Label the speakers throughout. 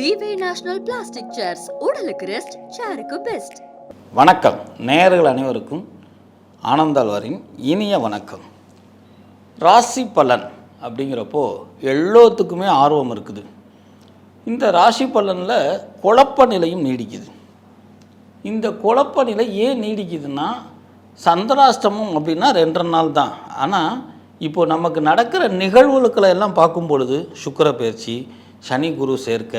Speaker 1: விவே national plastic chairs உடலுக்கு rest சேருக்கு best
Speaker 2: வணக்கம். நேயர்கள் அனைவருக்கும் ஆனந்தாழ்வாரின் இனிய வணக்கம். ராசி பலன் அப்படிங்கிறப்போ எல்லோத்துக்குமே ஆர்வம் இருக்குது. இந்த ராசி பலனில் குழப்ப நிலையும் நீடிக்குது. இந்த குழப்ப நிலை ஏன் நீடிக்குதுன்னா சந்திராஷ்டமம் அப்படின்னா ரெண்டரை நாள் தான். ஆனால் இப்போ நமக்கு நடக்கிற நிகழ்வுகளை எல்லாம் பார்க்கும் பொழுது சுக்கர பயிற்சி சனி குரு சேர்க்க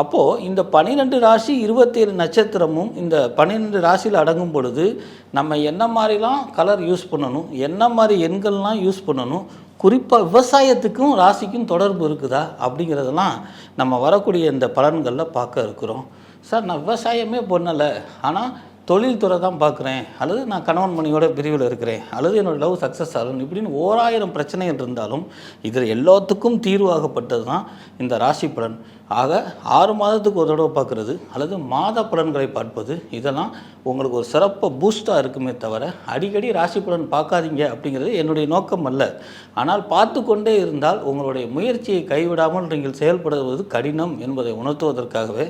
Speaker 2: அப்போது இந்த பன்னிரெண்டு ராசி இருபத்தேழு நட்சத்திரமும் இந்த பன்னிரெண்டு ராசியில் அடங்கும் பொழுது நம்ம என்ன மாதிரிலாம் கலர் யூஸ் பண்ணணும் என்ன மாதிரி எண்கள்லாம் யூஸ் பண்ணணும் குறிப்பாக விவசாயத்துக்கும் ராசிக்கும் தொடர்பு இருக்குதா அப்படிங்கிறதெல்லாம் நம்ம வரக்கூடிய இந்த பலன்களில் பார்க்க இருக்கிறோம். சார் நான் விவசாயமே பண்ணலை. ஆனால் தொழில்துறை தான் பார்க்குறேன். அல்லது நான் கணவன் மணியோட பிரிவில் இருக்கிறேன். அல்லது என்னோடய லவ் சக்ஸஸ் ஆகணும் இப்படின்னு ஓராயிரம் பிரச்சனைகள் இருந்தாலும் இதில் எல்லாத்துக்கும் தீர்வாகப்பட்டது தான் இந்த ராசி பலன். ஆக ஆறு மாதத்துக்கு ஒரு தடவை பார்க்குறது அல்லது மாத பலன்களை பார்ப்பது இதெல்லாம் உங்களுக்கு ஒரு சிறப்பாக பூஸ்டாக இருக்குமே தவிர அடிக்கடி ராசி பலன் பார்க்காதீங்க அப்படிங்கிறது என்னுடைய நோக்கம் அல்ல. ஆனால் பார்த்து கொண்டே இருந்தால் உங்களுடைய முயற்சியை கைவிடாமல் நீங்கள் செயல்படுவது கடினம் என்பதை உணர்த்துவதற்காகவே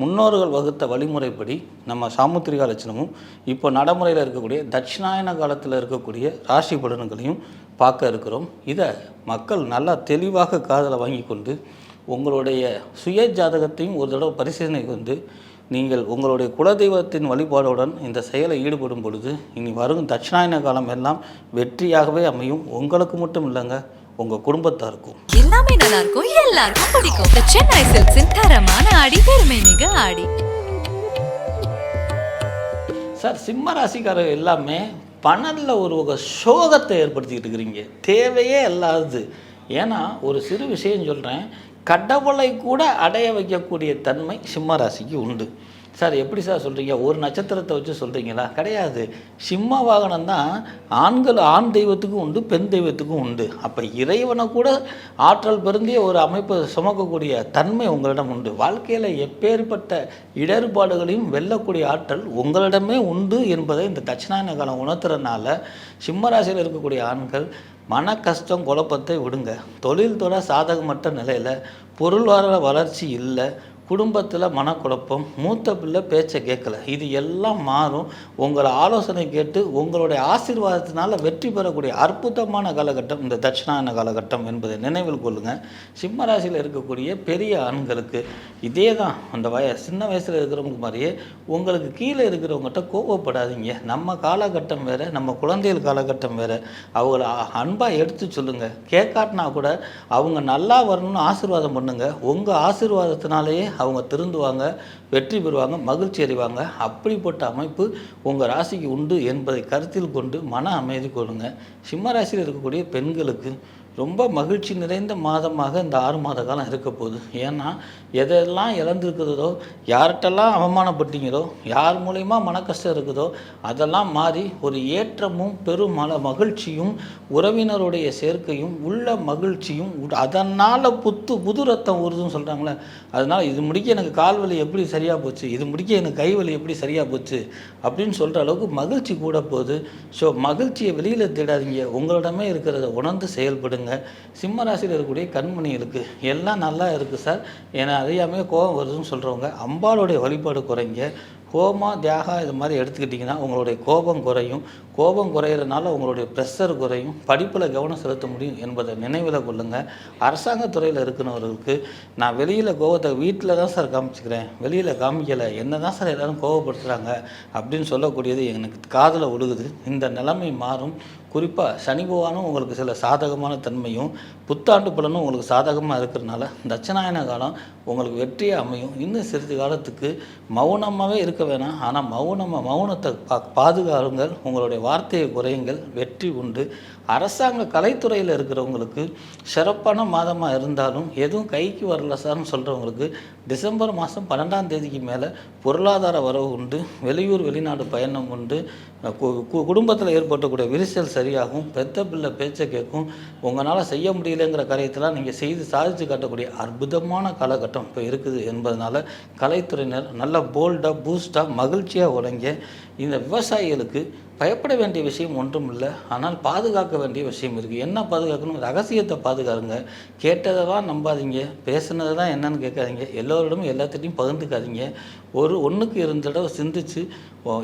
Speaker 2: முன்னோர்கள் வகுத்த வழிமுறைப்படி நம்ம சாமுத்திரிகா லட்சணமும் இப்போ நடைமுறையில் இருக்கக்கூடிய தட்சிணாயன காலத்தில் இருக்கக்கூடிய ராசி பலன்களையும் பார்க்க இருக்கிறோம். இதை மக்கள் நல்லா தெளிவாக காதில் வாங்கி கொண்டு உங்களுடைய சுய ஜாதகத்தையும் ஒரு தடவை பரிசீலனை கொண்டு நீங்கள் உங்களுடைய குலதெய்வத்தின் வழிபாடுடன் இந்த செயலை ஈடுபடும் பொழுது இனி வரும் தட்சிணாயன காலம் எல்லாம் வெற்றியாகவே அமையும். உங்களுக்கு மட்டும் இல்லைங்க உங்கள் குடும்பத்தாருக்கும்
Speaker 3: எல்லாமே நல்லா இருக்கும் எல்லாருக்கும் பிடிக்கும். The சென்னை சில்க்ஸின் தரமான ஆடி பெருமை மிக ஆடி.
Speaker 2: சார் சிம்ம ராசிக்காரர் எல்லாமே பணலில் ஒரு வகை சோகத்தை ஏற்படுத்திக்கிட்டு இருக்கிறீங்க. தேவையே இல்லாதது. ஏன்னா ஒரு சிறு விஷயம் சொல்கிறேன் கடவுளை கூட அடைய வைக்கக்கூடிய தன்மை சிம்ம ராசிக்கு உண்டு. சார் எப்படி சார் சொல்கிறீங்க ஒரு நட்சத்திரத்தை வச்சு சொல்கிறீங்களா கிடையாது. சிம்ம வாகனம் தான் ஆண்கள் ஆண் தெய்வத்துக்கும் உண்டு பெண் தெய்வத்துக்கும் உண்டு. அப்போ இறைவனை கூட ஆற்றல் பெருந்திய ஒரு அமைப்பை சுமக்கக்கூடிய தன்மை உங்களிடம் உண்டு. வாழ்க்கையில் எப்பேற்பட்ட இடர்பாடுகளையும் வெல்லக்கூடிய ஆற்றல் உங்களிடமே உண்டு என்பதை இந்த தட்சிணாயன காலம் உணர்த்துறதுனால சிம்மராசியில் இருக்கக்கூடிய ஆண்கள் மன கஷ்டம் குழப்பத்தை விடுங்க. தொழில்துறை சாதகமற்ற நிலையில் பொருளாதார வளர்ச்சி இல்லை குடும்பத்தில் மனக்குழப்பம் மூத்த பிள்ளை பேச்சை கேட்கல. இது எல்லாம் மாறும். உங்களை ஆலோசனை கேட்டு உங்களுடைய ஆசீர்வாதத்தினால் வெற்றி பெறக்கூடிய அற்புதமான காலகட்டம் இந்த தட்சிணாயன காலகட்டம் என்பதை நினைவில் கொள்ளுங்கள் சிம்ம ராசியில் இருக்கக்கூடிய பெரிய ஆண்களுக்கு இதே தான் அந்த வய சின்ன வயசில் இருக்கிறவங்க மாதிரியே உங்களுக்கு கீழே இருக்கிறவங்ககிட்ட கோபப்படாதீங்க நம்ம காலகட்டம் வேறு நம்ம குழந்தைகள் காலகட்டம் வேறு. அவங்கள அன்பாக எடுத்து சொல்லுங்கள் கேட்காட்டினா கூட அவங்க நல்லா வரணும்னு ஆசீர்வாதம் பண்ணுங்கள் உங்கள் ஆசீர்வாதத்தினாலேயே அவங்க திருந்துவாங்க வெற்றி பெறுவாங்க மகிழ்ச்சி அறிவாங்க அப்படிப்பட்ட அமைப்பு உங்கள் ராசிக்கு உண்டு என்பதை கருத்தில் கொண்டு மன அமைதி கொள்ளுங்க சிம்ம ராசியில் இருக்கக்கூடிய பெண்களுக்கு ரொம்ப மகிழ்ச்சி நிறைந்த மாதமாக இந்த ஆறு மாத காலம் இருக்க போகுது. ஏன்னா எதெல்லாம் இழந்திருக்கிறதோ யார்கிட்டெல்லாம் அவமானப்பட்டீங்களோ யார் மூலயமா மன கஷ்டம் இருக்குதோ அதெல்லாம் மாறி ஒரு ஏற்றமும் பெரும் மன மகிழ்ச்சியும் உறவினருடைய சேர்க்கையும் உள்ள மகிழ்ச்சியும் அதனால் புத்து புது ரத்தம் ஊறுதுன்னு சொல்கிறாங்களே அதனால் இது முடிக்க எனக்கு கால் வலி எப்படி சரியாக போச்சு இது முடிக்க எனக்கு கை வலி எப்படி சரியாக போச்சு அப்படின்னு சொல்கிற அளவுக்கு மகிழ்ச்சி கூட போகுது. ஸோ மகிழ்ச்சியை வெளியில் தேடாதீங்க. உங்களிடமே இருக்கிறத உணர்ந்து செயல்படுங்க. பாருங்க சிம்ம ராசியில் இருக்கக்கூடிய கண்மணிகளுக்கு எல்லாம் நல்லா இருக்குது சார். ஏன்னா அறியாமே கோபம் வருதுன்னு சொல்கிறவங்க அம்பாளுடைய வழிபாடு குறைங்க. கோமா தியாகா இது மாதிரி எடுத்துக்கிட்டிங்கன்னா உங்களுடைய கோபம் குறையும். கோபம் குறையிறதுனால உங்களுடைய ப்ரெஷர் குறையும். படிப்பில் கவனம் செலுத்த முடியும் என்பதை நினைவில் கொள்ளுங்கள் அரசாங்கத்துறையில் இருக்கிறவர்களுக்கு நான் வெளியில் கோபத்தை வீட்டில் தான் சார் காமிச்சிக்கிறேன். வெளியில் காமிக்கலை. என்ன தான் சார் எல்லோரும் கோவப்படுத்துகிறாங்க அப்படின்னு சொல்லக்கூடியது எனக்கு காதில் ஒழுகுது. இந்த நிலைமை மாறும். குறிப்பாக சனி பகவானும் உங்களுக்கு சில சாதகமான தன்மையும் புத்தாண்டு பலனும் உங்களுக்கு சாதகமாக இருக்கிறதுனால தட்சநாயன காலம் உங்களுக்கு வெற்றியாக அமையும். இன்னும் சிறிது காலத்துக்கு மௌனமாகவே இருக்க வேணாம். ஆனால் மௌனமாக மௌனத்தை பா பாதுகாருங்கள். உங்களுடைய வார்த்தையை குறையுங்கள். வெற்றி உண்டு. அரசாங்க கலைத்துறையில் இருக்கிறவங்களுக்கு சிறப்பான மாதமாக இருந்தாலும் எதுவும் கைக்கு வரல சார்னு சொல்கிறவங்களுக்கு டிசம்பர் மாதம் பன்னெண்டாம் தேதிக்கு மேலே பொருளாதார வரவு உண்டு வெளியூர் வெளிநாடு பயணம் உண்டு. குடும்பத்தில் ஏற்பட்டக்கூடிய விரிசல் சரியாகும் பெத்த பிள்ளை பேச்சை கேட்கும் உங்களால் செய்ய முடியலைங்கிற காரியத்தெல்லாம் நீங்கள் செய்து சாதித்து காட்டக்கூடிய அற்புதமான காலகட்டம் இப்போ இருக்குது என்பதனால கலைத்துறையினர் நல்ல போல்டாக பூஸ்டாக மகிழ்ச்சியாக உழைங்க இந்த விவசாயிகளுக்கு பயப்பட வேண்டிய விஷயம் ஒன்றும் இல்லை. ஆனால் பாதுகாக்க வேண்டிய விஷயம் இருக்குது என்ன பாதுகாக்கணும்? ரகசியத்தை பாதுகாருங்க கேட்டதெல்லாம் நம்பாதீங்க. பேசுனது தான் என்னன்னு கேட்காதீங்க. எல்லோரிடமும் எல்லாத்திட்டையும் பகிர்ந்துக்காதீங்க. ஒரு ஒன்றுக்கு இருந்த தடவை சிந்திச்சு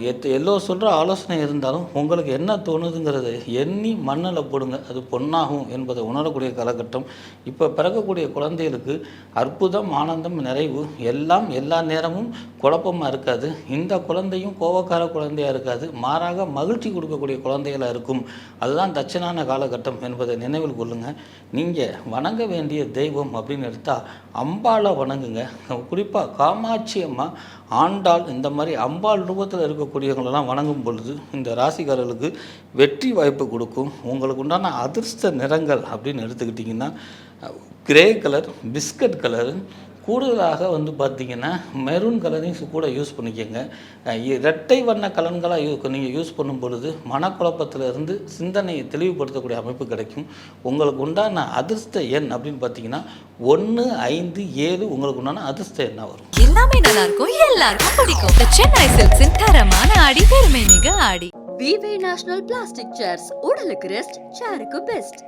Speaker 2: எத் எல்லோரும் சொல்கிற ஆலோசனை இருந்தாலும் உங்களுக்கு என்ன தோணுதுங்கிறத எண்ணி மண்ணில் போடுங்க. அது பொன்னாகும் என்பதை உணரக்கூடிய காலகட்டம். இப்போ பிறக்கக்கூடிய குழந்தைகளுக்கு அற்புதம் ஆனந்தம் நிறைவு எல்லாம் எல்லா நேரமும் குழப்பமாக இருக்காது. இந்த குழந்தையும் கோவக்கார குழந்தையாக இருக்காது. மாறாக மகிழ்ச்சி கொடுக்கக்கூடிய குழந்தைகளாக இருக்கும். அதுதான் தட்சணான காலகட்டம் என்பதை நினைவில் கொள்ளுங்கள் நீங்கள் வணங்க வேண்டிய தெய்வம் அப்படின்னு எடுத்தால் அம்பாளை வணங்குங்க. குறிப்பாக காமாட்சி அம்மா ஆண்டாள் இந்த மாதிரி அம்பாள் ரூபத்தில் இருக்கக்கூடியவங்களெல்லாம் வணங்கும் பொழுது இந்த ராசிக்காரர்களுக்கு வெற்றி வாய்ப்பு கொடுக்கும். உங்களுக்கு உண்டான அதிர்ஷ்ட நிறங்கள் அப்படின்னு எடுத்துக்கிட்டிங்கன்னா கிரே கலர் பிஸ்கட் கலரு கூடுதலாக வந்து பார்த்திங்கன்னா மெரூன் கலரையும் கூட யூஸ் பண்ணிக்கோங்க. இரட்டை வண்ண கலன்களாக யூ நீங்கள் யூஸ் பண்ணும் பொழுது மனக்குழப்பத்துல இருந்து சிந்தனையை தெளிவுபடுத்தக்கூடிய அமைப்பு கிடைக்கும். உங்களுக்கு உண்டான அதிர்ஷ்ட எண் அப்படின்னு பார்த்தீங்கன்னா ஒன்று ஐந்து ஏழு உங்களுக்கு உண்டான அதிர்ஷ்ட எண்ணாக வரும்.
Speaker 3: எல்லாமே நல்லா இருக்கும் எல்லாருக்கும் பிடிக்கும். சென்னை சில்க்ஸின் தரமான ஆடி பெருமை மிக ஆடி.
Speaker 1: விவே நேஷனல் பிளாஸ்டிக் சேர்ஸ் உடலுக்கு ரெஸ்ட் சேருக்கு பெஸ்ட்